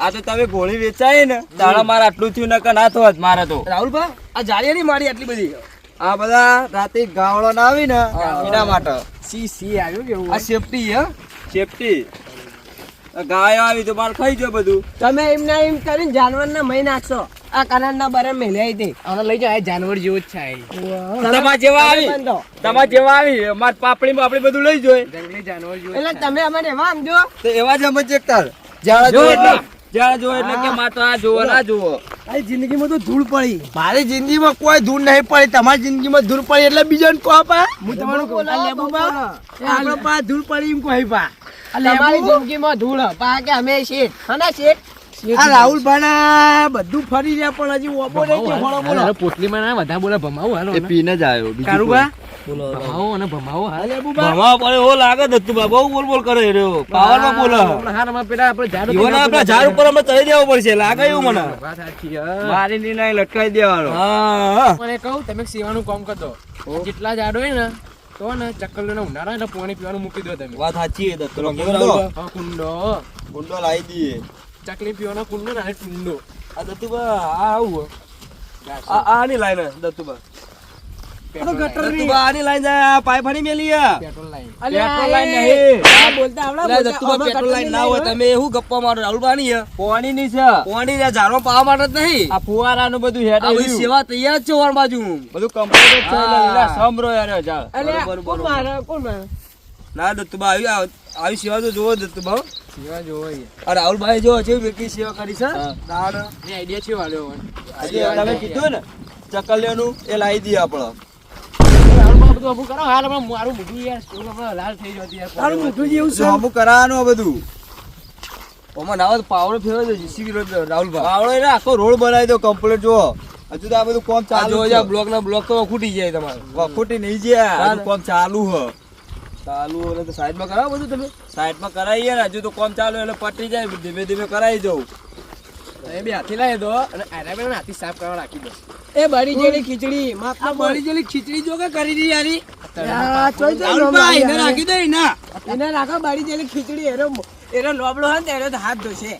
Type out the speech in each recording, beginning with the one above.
આ તો તમે ગોળી વેચાય ને તારા મારે આટલું થયું નકર ના થવા મારે તો. રાહુલભા આ જાળી ની મારી આટલી બધી આ બધા રાતે ગાવડો ના આવી ને એના માટે. સી સી આવ્યું કેવું આ સેફટી હે. સેફટી ગાય આવી તો માર ખાઈ જો બધું. તમે એમને એમ કરીને જાનવરના મહી નાખશો. આ કનાડના બરે મેલ્યા હતી આને લઈ જાઓ આ જાનવર જેવો જ છે તમા તમાર જેવા આવી. તમાર જેવા આવી. માર પાપડી બાપડી બધું લઈ જોય જંગલી જાનવર જેવો એટલે તમે અમને એવા સમજો તો એવા જ અમે ચેકતાર જ્યાં જો. એટલે જ્યાં જો એટલે કે મારે તો આ જુઓ ના જુઓ. મારી જિંદગીમાં તો ધૂળ પડી. મારી જિંદગીમાં કોઈ ધૂળ નહીં પડી. તમારી જિંદગીમાં ધૂળ પડી એટલે બીજાને કહો પા. હું તમારું કહું. લેબુ બા એ પા ધૂળ પડી એમ કહી પા. તમારી જિંદગીમાં ધૂળ પા કે અમે શેઠ. હના શેઠ? આ રાહુલ ભાણા બધું ફરી રહ્યા પણ હજી ઓબો નહીં કે ફળો બોલો. હાલો, પોટલીમાં ના બધા બોલા ભમાવું હાલો એ પીને જ આવ્યો કારુબા? ભમાવો અને ભમાવો હાલ ભમા પડે એવો લાગે દત્તુ બા બહુ બોલ બોલ કરે રહ્યો. પાવરમાં બોલે. હમણાં હારમાં પેલા આપણે ઝાડ ઉપર ઈવોને ઝાડ ઉપર અમે ચડી દેવો પડશે લાગે એવું મને. વાત સાચી, મારી ની નાઈ લટકાઈ દેવાનો. હા. મને કહું તમે સેવાનું કામ કરતો જેટલા ઝાડ હોય ને તો ને ચક્કર લઈને ઉનાળા ને પાણી પીવાનું મૂકી દો તમે. વાત સાચી છે દત્તુ કુંડો હા, કુંડો. લાવી દઈએ. ચકલી પીવાનો કુંડો ને કુંડો. આ દત્તુભા આ આવું. આ આની લાઈન દત્તુ બા દત્તુ બા આની લાઈન જાય પાઇપ ફાડી મેલી પેટ્રોલ લાઈન. પેટ્રોલ લાઈન નહીં. આ બોલતા આવડે પેટ્રોલ લાઈન ના હોય તમે એવું ગપ્પા મારો રાહુલ પાણી પોણી ની છે. પાણી ને ઝાડો પાવા માટે જ નહીં. આ ફુવારાનું બધું હેડ સેવા તૈયાર છે ઓર બાજુ. બધું કમ્પ્લીટ છે એટલે સમરો યાર ઝાડ બરોબર, કોણ મારે? કોણ મારે? ના દત્તુબા આવી આવી સેવા તો જોવો દત્તુબા સેવા જોવો. આ રાહુલભાઈ જો છે વેકી સેવા કરી છે. દાડ એ આઈડિયા છે વાળ્યો. આજે તમે કીધું ને ચકલિયાનું એ લાવી દઈએ આપણો. બધું આખું કરો હાલ હમણાં મારું મોઢું યાર સ્ટોલ હમણાં લાલ થઈ જતી યાર તારું મોઢું જેવું છે હમું કરાવવાનું આ બધું. ઓમાં નાવા તો પાવડો ફેરવે છે જીસીબી રોડ રાહુલભાઈ પાવડો આખો રોડ બનાવી દો કમ્પ્લીટ જો હજુ તો આ બધું કોમ ચાલુ જો છે. બ્લોક ના બ્લોક તો ખૂટી જાય તમારે. ખૂટી નહીં જાય. કોમ ચાલુ હ. ચાલુ એટલે તો સાઈડમાં કરાવો બધું તમે. સાઈડમાં કરાવી ને હજુ તો કોમ ચાલુ એટલે પટી જાય ધીમે ધીમે કરાવી જવું એ બે હાથી લાવી દો અને આના બે હાથી સાફ કરવા રાખી દો. એ બળી જેલી ખીચડી આ બળી જેલી ખીચડી જો કે કરી દી યારી રાખી દે ના એને રાખો બળી જેલી ખીચડી એનો એનો લોબડો હોય એરો તો હાથ ધોશે.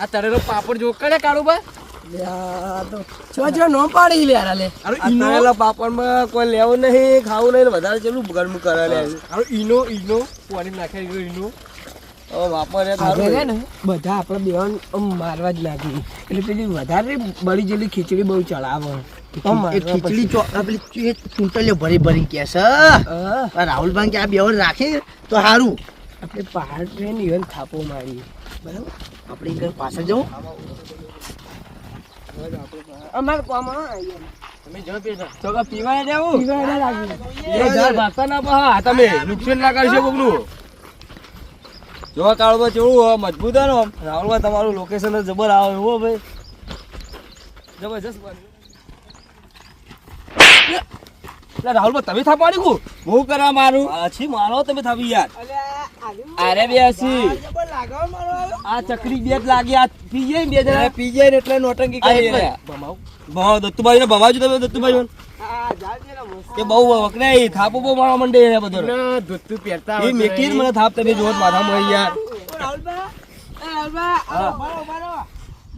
આ તરેરો પાપડ જો કરે કાળુ બા. બધા આપડે બે મારવા જ લાગી. એટલે પેલી વધારે બળી જેલી ખીચડી બહુ ચડાવે. ખીચડી ચો આ પેલી ભરી ભરી કે છે. રાહુલ ભાઈ આ બેવર રાખી તો સારું આપણે પહાડ ટ્રેન ઇવન થાપો મારી બરાબર? આપણે એક પાછળ જવું. અમારે કોમાં તમે જો પેલા. તો કે પીવાય દેવું લાગી. ભાગતા ના પા તમે નુકસાન ના કરશો કોકનું. જો કાળમાં કેવું હોય મજબૂત હોય ને રાહુલભાઈ તમારું લોકેશન જબર આવે એવો ભાઈ. જબરજસ્ત બન્યું. એટલે રાહુલભાઈ તમે થાપાડી કુ? હું કરા મારું? અછી મારો તમે થાપી યાર. અરે બે અછી આ ચકરી બે જ લાગી આ પી જાય બે જણા. પી જાય એટલે નોટંકી કરી રહ્યા. ભમાવ. ભમાવો દત્તુભાઈ ને ભમાવજો તમે દત્તુભાઈ કે બહુ વકરાય થાપો બહુ મારવા મંડે છે બધો. ના ધોતું પહેરતા એ મેકીર મને થાપ તમે જોત માથા મળી યાર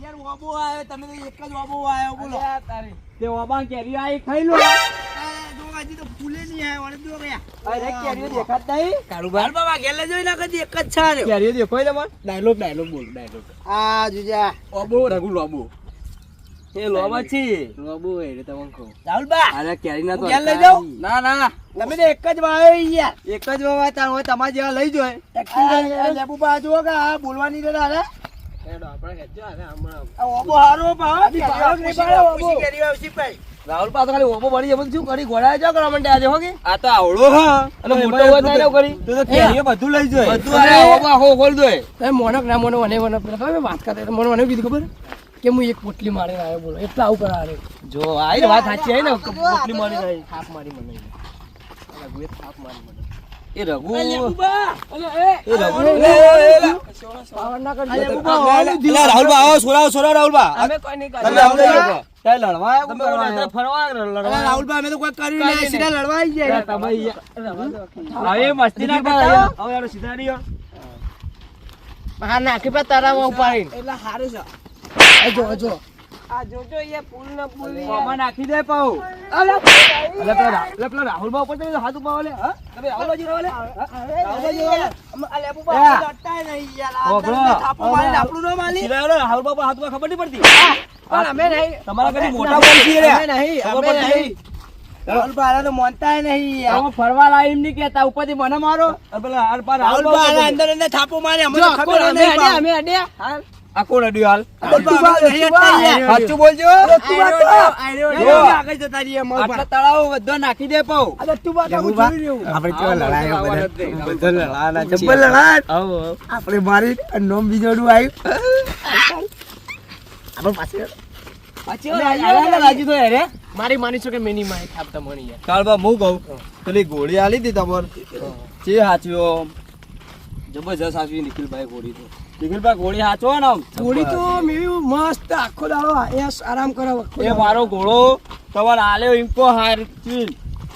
યાર ઓબો આવ્યો તમે તો એક જ ઓબો આવ્યો બોલો. તે ઓબા કેરી આઈ ખાઈ લો. જો તો ફૂલે નહીં આવ્યો અને જો ગયા અરે કેરીઓ દેખાત નહીં? કારુબાર બાબા ગેલે જોઈ નાખે છે, એક જ છે કેરીઓ દેખાય તમાર. ડાયલોગ ડાયલોગ બોલ ડાયલોગ આ જુજા. લોબો રઘુ લોબો. એ લોબા છે. લોબો એ તમે કહો. રાહુલબા અરે કેરી ના તો ના ના. તમે તો એક જ વાયો યાર. એક જ વાવા તાર હોય તમારા જેવા લઈ જોય આ લેબુ પા જુઓ. કે આ બોલવાની રે. ઓબો હારો ઓબો. આવશે ભાઈ. રાહુલ પાસે ખાલી ઓબો જાય બધું શું કરી? ઘોડા જો કરવા માંડે આજે હો કે? આ તો આવડો હા. અને મોટો હોય તારે કરી. તો તો કેરીઓ બધું લઈ જોય. બધું અરે ઓબો આખો ખોલ દોય એ મોનક ના મોનો મને મને પેલા તમે વાત કરતા મને મને કીધું ખબર? કે હું એક પોટલી મારી આવ્યો બોલો. એટલા આવું કરાવે જો આ વાત સાચી હે ને પોટલી મારી થાપ મારી મને. થાપ મારી મને. એ રઘુ. અલે એ એ રઘુ. પાવર ના કરજો. એટલે આવો ને અરે લડવા રાહુલબા અમે કોઈ નહીં લડવા સારું છે. જો જો. આ જોજો એ પુલ ને પુલની નાખી દે પાઉ. અલે અલે પેલા રા- અલે ઉપર તમે હાથ ઉપાડો લે હા? તમે રાહુલ બાજુ રહો લે રાહુલ બાજુ રહો અલે એ. બુબા ડરતા નહીં યાર. આ થાપો મારીને આપણું ન માલી સીધા રહો, રાહુલ બાપા હાથમાં ખબર નહીં પડતી. પણ અમે નહીં. તમારા કદી મોટા બોલ છીએ રે. નહીં. ખબર નહીં. રાહુલ ભાઈ તો મોનતા નહીં યાર. ફરવા લાવી એમ નહીં કહેતા ઉપરથી મને મારો. પેલા હાર પાર રાહુલ અંદર અંદર થાપો મારે ખબર અમે નહીં અડ્યા, અમે આ કોણ અડ્યું હાલ. સાચું બોલજો. તળાવ બધો નાખી દે. આવો આપણે મારી નોમ બીજોડું આવ્યું પાસે મારી માનીશું કે મેની માં આપતા તમારી યાર. કાળબા હું કહું. પેલી ગોળી આલી હતી તમારે? જે હાચવ્યો? જબરજસ્ત હાચવી નિખિલભાઈ ઘોડી તો. નિખિલભાઈ ઘોડી સાચો ને આમ? ગોળી તો મેં મસ્ત આખો દાડો આરામ કરે એ મારો ઘોડો તમારે આલ્યો ઇન્કો હાર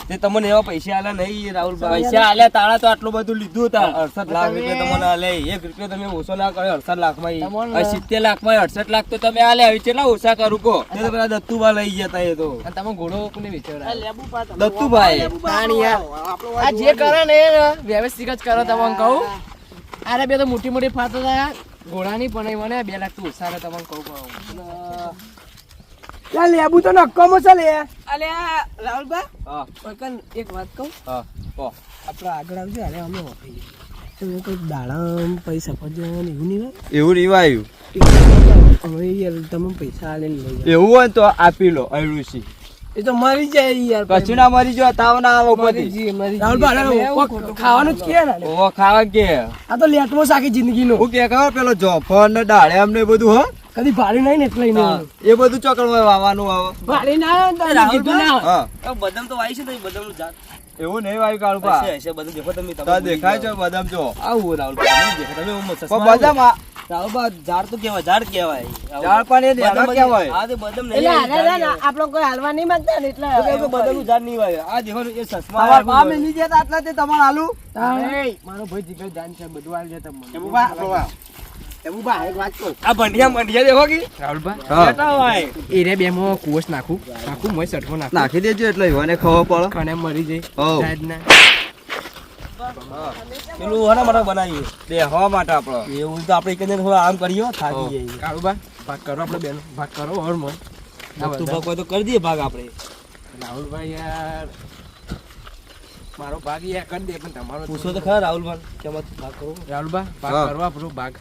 તે તમને એવા પૈસા આલ્યા નહીં રાહુલભાઈ. પૈસા આલે તાળા તો આટલું બધું લીધું હતા. અડસઠ લાખ રૂપિયા તમને આલે એક રૂપિયા તમે ઓછો ના કર્યો અડસઠ લાખમાં સિત્તેર લાખમાં અડસઠ લાખ તો તમે આલે હવે કેટલા ઓછા કરું કો તે તો પેલા દત્તુભા લઈ જતા એ તો. તમે ઘોડો કોને તમે. દત્તુભાઈ. આ જે કરે ને વ્યવસ્થિત જ કરો તમને કહું. અરે બે તો મોટી મોટી ફાતો હતા ઘોડાની પણ એ મને બે લાખ તો ને તમને કહું કહું ત્યાં લેબુ તો નક્કમો છે લે. અલે આ રાહુલભા હા. પકન એક વાત કહું. હા કહો. આપણે આગળ આવજો અરે અમે વાપરી તમે કોઈ દાડમ પૈસા સફરજન એવું નહીં એવું નહીં આવ્યું. હવે યાર તમે પૈસા આલે લઈ એવું હોય તો આપી લો અયરુસી એ તો મરી જાય યાર કશું ના મરી જો તાવ ના આવો પછી ખાવાનું જ કે ને ઓ ખાવા કે. આ તો લેટમો સાકી જિંદગીનો. હું કે ખબર પેલો જોફર ને ડાળે ને બધું હો? કદી ભાડી નહીં ને એટલે નહીં. એ બધું ચોકડવા વાવવાનું આવો ભાડી ના કીધું ના હા. બદામ તો વાવી છે તો બદામનું જાત. એવું નહીં વાવી કાળુ પા હશે બદામ દેખો તમે તો દેખાય છે બદામ જો. આવું રાહુલ તમે બદામ ઝાડ તો કેવાય ઝાડ કેવાય ઝાડ પણ એ કેવાય આ તે બદામ એટલે હારે રે ને, આપણો કોઈ હાલવા નહીં માંગતા ને એટલે બદામ ઝાડ નહીં વાવે આ દેખો એ સસમા પામ એની જે આટલા તે તમાર આલુ મારો ભાઈ જીગર જાન છે બધું આવી જાય તમને આ ભંડિયા મંડિયા દેખો કે. રાહુલભાઈ બેટા હોય. એ રે બે માં કુવસ નાખું. નાખું મોય નાખી. દેજો એટલે ખબર પડે. મરી જાય. પેલું હના મને બનાવીએ. બે હવા માટે આપણે એવું તો આપણે એકંદર થોડા આમ કરીએ થાકી જઈએ. કાળુબા ભાગ કરો આપણે બેનો. ભાગ કરો ઓર મન તું ભાગ હોય તો કરી દઈએ ભાગ આપણે રાહુલભાઈ યાર મારો ભાગ યાર કરી દે પણ તમારો પૂછો તો ખરા રાહુલભાઈ કેમ ભાગ કરો? રાહુલબા ભાગ હા. કરો આપણો ભાગ.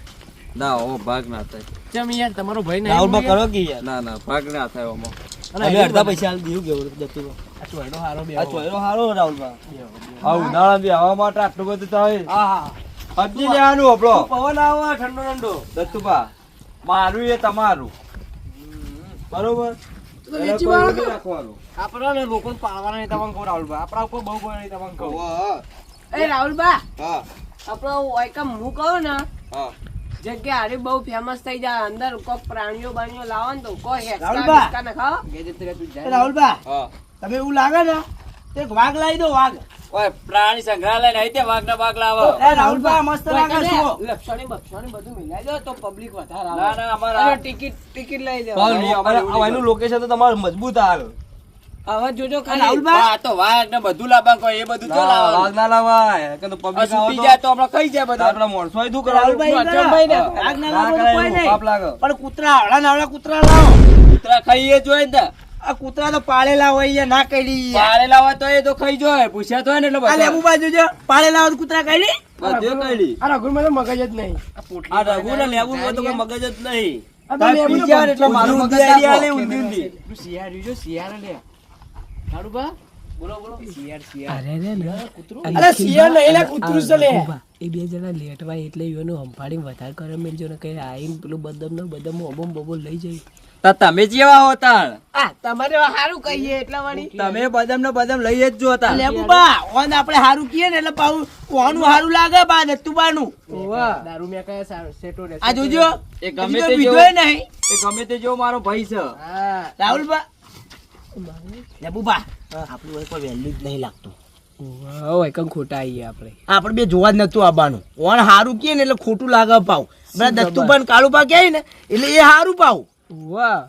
ના ઓ ભાગ ના થાય. ચમ યાર તમારો ભાઈ ના રાહુલભાઈ યાર. કરો કે યાર? ના ના ભાગ ના થાય ઓમાં અમે એ અડધા બધા- પૈસા આલી દીધું કેવું જતું આ ચોયડો હારો બે આ ચોયરો હારો રાહુલભાઈ બેહો, બેહો. ઉનાળા બી હવા માટે આટલું બધું થાય હા હા. લેવાનું આપણો. પવન આવે ઠંડો ઠંડો. દત્તુભા મારું એ તમારું. બરોબર? આપણા ને લોકોને પાડવાના નહીં તમને કહું રાહુલભાઈ આપણા ઉપર બહુ કોઈ નહીં તમને કહું હા એ રાહુલભા હા. આપણો ઓયકમ હું કહું ને હા. જગ્યા હારી બહુ ફેમસ થઈ જાય. અંદર કોક પ્રાણીઓ બાણીઓ લાવો ને તો કોઈ હેક્સા ને રાહુલભા! તમે એવું લાગે ને તે વાઘ લાવી દો વાઘ. ઓય પ્રાણી સંગ્રહાલય નહીં તે વાઘના વાઘ લાવો. એ રાહુલભા મસ્ત લાગે છો લક્ષણી બક્ષણી બધું મિલાઈ દો તો પબ્લિક વધારે આવે ના અમારા ટિકિટ ટિકિટ લઈ દો અમારું લોકેશન તો તમારું મજબૂત હાલ. હવે જોજો ખાલી. આ તો વાઘ ને બધું લાવવા કોઈ એ બધું તો લાવવાનું. વાઘ ના લાવાય. કે તો પબ્લિક છૂટી જાય તો આપણે કઈ જાય બધા. આપણા માણસો શું રાહુલભાઈ કરવાનું ના, ભાઈ ને. વાઘ ના ના લાવો કોઈ નહીં. પાપ લાગે. પણ કૂતરા હળા નાવડા કૂતરા લાવો. કૂતરા ખાઈએ જોઈએ ને આ કૂતરા તો પાળેલા હોય યા ના કઈડી પાળેલા હોય તો એ તો ખાઈ જોય. પૂછ્યા તો ને એટલે આ લેબુ બાજુ જો પાળેલા હોય તો કૂતરા કઈડી બધે કઈડી. આ રઘુ તો મગજ જ નહીં. આ રઘુ ને લેબુ તો મગજ જ નહીં. એટલે મારું મગજ આલી ઊંધી ઊંધી. પેલું જો રહ્યું લે. રાહુલભા બોલો બોલો. શિયાળ શિયાળ. અરે રે ને અરે શિયાળ નહીં લે કૂતરું છે લે એ બે જણા લેટવાય એટલે એનું હંફાડી વધારે કરે મેલજો ને કઈ આઈને પેલું બદમ ને બદમ ઓબમ બોબો લઈ જાય. તા તમે જેવા હો આ તમારે સારું કહીએ એટલા વાળી તમે બદામ ને બદામ લઈ જ જો તાણ. બા ઓન આપણે હારું કીએ ને એટલે કોનું સારું લાગે બા તું દારૂ મેં કયા સારું સેટો રહેશે. આ જોજો. એ ગમે તે જો. નહીં. એ ગમે તે જેવો મારો ભાઈ છે. હા. રાહુલ બા આપણું કોઈ વેલ્યુ જ નહીં લાગતું. હોય કમ ખોટા આવીએ આપણે. આપણે બે જોવા જ નતું આવવાનું. ઓન હારું કીએ ને એટલે ખોટું લાગે પાવ. પેલા દત્તુભાઈ ને કાળુબા કહે ને એટલે એ સારું પાવ. વાહ.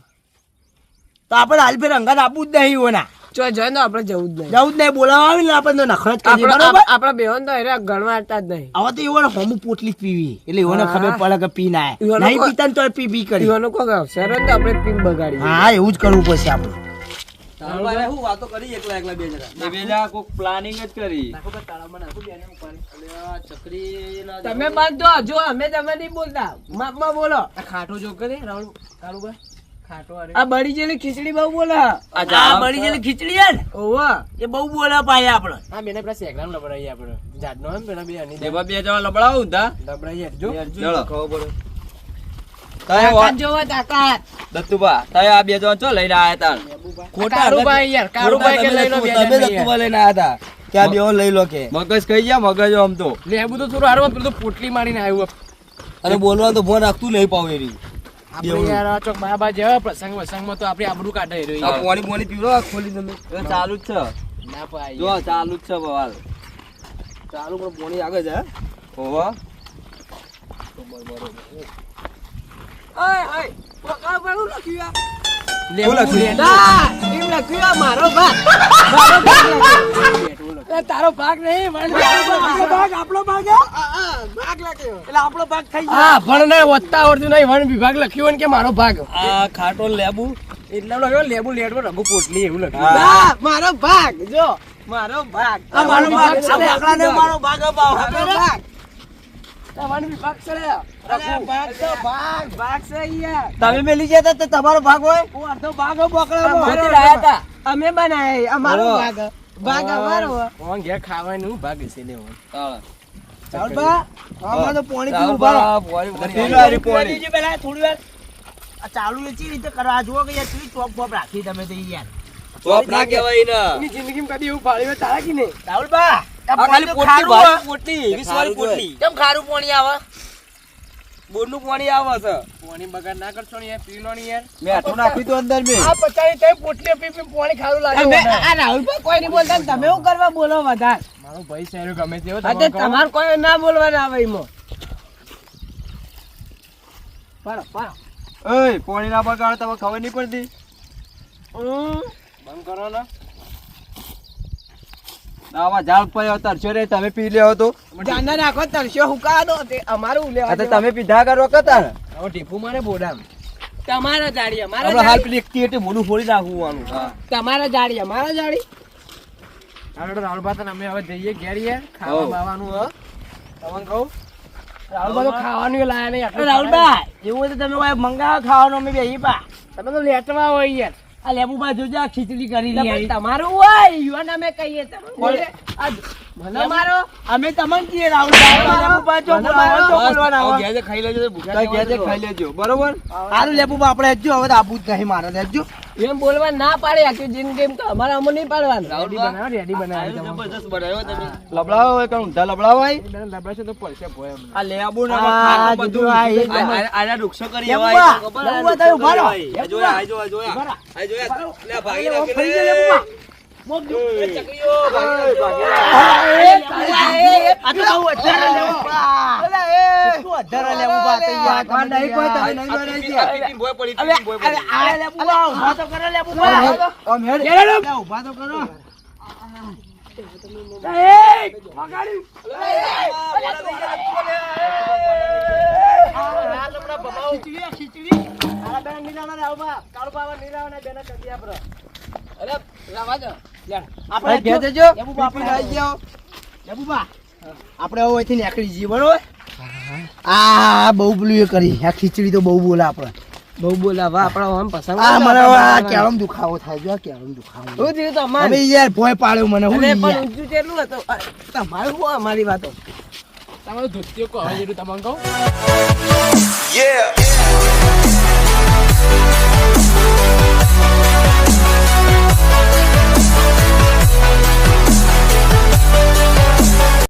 તો આપણે હાલ ફેર અંગાત આપવું જ નહીં ઓના. ચો જાય ને આપણે જવું જ નહીં. જવું જ નહીં બોલાવવા આવે ને આપણે તો નખરો જ કરીએ આપણા આપણા બેહન તો એરા ગણવા જ નહીં. હવે તો એવો હોમું પોટલી પીવી. એટલે એઓને હા. ખબર પડે કે પી ના નહીં પીતા ને તો પી પી કરી. અવસર તો આપણે પીન બગાડી હા એવું જ કરવું પડશે આપણે. તારે શું વાતો કરી એકલા એકલા બે જણા. બે બે જણા કોક પ્લાનિંગ જ કરી. તમે બાંધો જો અમે તમે નહીં બોલતા. માપમાં બોલો. આ ખાટો જો કરે રાહુલ કાળુભાઈ ખાટો આ બળી જેલી ખીચડી બહુ બોલે. આ બળી જેલી ખીચડી હે ને? ઓવા એ બહુ બોલે પાયા આપણે હા બેને પેલા સેકરામ લબડાઈએ આપણે જાડનો એમ પેલા બે અની બે જવા લબડાવું તા. લબડાઈએ. જો. ચલો. ખબર પડે. તારે તાકાત જોવો તાકાત દત્તુબા તારે આ બે જણા ચો લઈને આયા તા કાળુભાઈ યાર કાળુભાઈ કે લઈ લો બે તમે જણ લઈને આયા તા કે આ બેઓ લઈ લો કે. મગજ કઈ ગયા મગજ આમ તો? લેબુ તો થોડું હારું પેલું તો પોટલી મારીને આવ્યું અને બોલવાનું તો ફોન રાખતું નહીં પાવ એરી. આપણે યાર ચોક બાબા જેવા પ્રસંગ પ્રસંગમાં તો આપણે આબરૂ કાઢે આ પાણી પાણી ખોલી તમે ચાલુ જ છે. ના પાય જો ચાલુ જ છે બવાલ. ચાલુ પણ આગળ છે તારો ભાગ નહીં પણ મારો ભાગ આપણો ભાગ ભાગ લખ્યો. એટલે આપણો ભાગ થઈ હા પણ ને વધતા આવડતું નહીં. વન વિભાગ લખ્યું ને કે મારો ભાગ? આ ખાટો લેબુ. એટલે લખ્યો લેબુ લેટમાં રઘુ પોટલી એવું લખ્યું. હા. મારો ભાગ જો. મારો ભાગ. આ મારો ભાગ મારો ભાગ. તમે મેલી ગયા તો તમારો ભાગ હોય હું અડધો ભાગ હો બોકડામાં. અમારો લાયા તા. અમે બનાય અમારો ભાગ ભાગ અમારો હે. ઘેર ખાવાનું ભાગ છે લેવો ચાલો. ચાલબા આમાં પાણી પીવું બા, પાણી પાણી. પીલો હારી પાણી. દીજી પહેલા થોડી વાર. આ ચાલુ એ ચી રીતે કરવા જુઓ કે યાર કેવી ચોપ બોપ રાખી તમે તો યાર ચોપ ના કહેવાય ને. જિંદગીમાં કદી એવું હોય તારા કી નહીં આ પાણી ખાલી પોટલી ખારું પોટલી, વીસ વાળી પોટલી. કેમ ખારું પાણી આવે? બોરનું પાણી આવે છે. પાણી બગાડ ના કરશો ને યાર પી લો ને યાર. મેં આટલું નાખ્યું હતું અંદર મેં. આ પચાવી તઈ પોટલી પી પી પાણી ખારું લાગે. તમે વધારે. આ રાહુલભાઈ કોઈ નહીં બોલતા તમે શું કરવા બોલો વધારે? મારો ભાઈ સાહેબ ગમે તેવો હા તે કોઈ ના બોલવાના આવે એમાં. પાડો પાડો. ઓય પાણી ના બગાડો તમને ખબર નહીં પડતી. હમ. બંધ કરો ને. આમાં ઝાડ પડ્યો તરસ્યો રે તમે પી લેવો તો. જાનના નાખો તરસ્યો હુકા દો તે અમારું લેવા તો તમે પીધા કરો કતા હવે ટીપુ મારે બોડામ. તમારા જાડી અમારા આપણે હાલ પેલી એકટી એકટી મોઢું ફોડી નાખવું આનું. તમારા જાડી અમારા જાડી હાલો રાહુલ ભાતન અમે હવે જઈએ ઘેર યાર ખાવા. બાવાનું હ. તમને કહું? રાહુલ ભાઈ તો ખાવાનું લાયા નહીં અરે એવું હોય તો તમે મંગાવો ખાવાનું અમે બે પા. તમે તો લેટવા હોય યાર. આ લેબુબા જોજો આ ખીચડી કરી લે. તમારું હોય યુવાન અમે કહીએ તમે મને મારો અમે તમને કહીએ રાહુલબા લેબુબા જો ખાઈ લેજો ભૂખ્યા ખાઈ લેજો બરોબર? હારું લેબુબા આપણે હવે જ નહીં મારે હજુ એમ બોલવા ના પાડે આખી જિંદગી એમ તો અમારે અમને નહીં પાડવાનું રેડી બનાવો રેડી બનાવી જબરજસ્ત બનાવ્યો તમે લબડાવો હોય કાં ઊંધા લબડાવો હોય લબડાશે તો પડશે ભોય અમને. આ લેબુ ને આ બધું આ આ- આ- આના વૃક્ષો કરી આવા ખબર? આ વૃક્ષો ઊભા રહો. આ જોયા, આ જોયા, જોયા. આ જોયા. લે, ભાગી નાખે લે. આ તો કરો લેબુબા. આમ હેડ. લે, ઊભા તો કરો. ખીચડી, ખીચડી. બેના આપરો. અરે આપણે ઘેર જજો નીકળી જઈએ બરોબર? આ બહુ પેલું એ કરી. આ ખીચડી તો બહુ બોલા આપણે. બહુ બોલાવા આપણા આમ પસંદ આ મને આ કેળમ દુખાવો થાય જો કેળમ દુખાવો. હું થયું તમારે અમે યાર ભોય પાડ્યો મને હું પણ ઊંચું કેટલું હતો તમારું હું અમારી વાતો? તમારું ધોત્યો કો હવે જેટલું તમને કહું. યે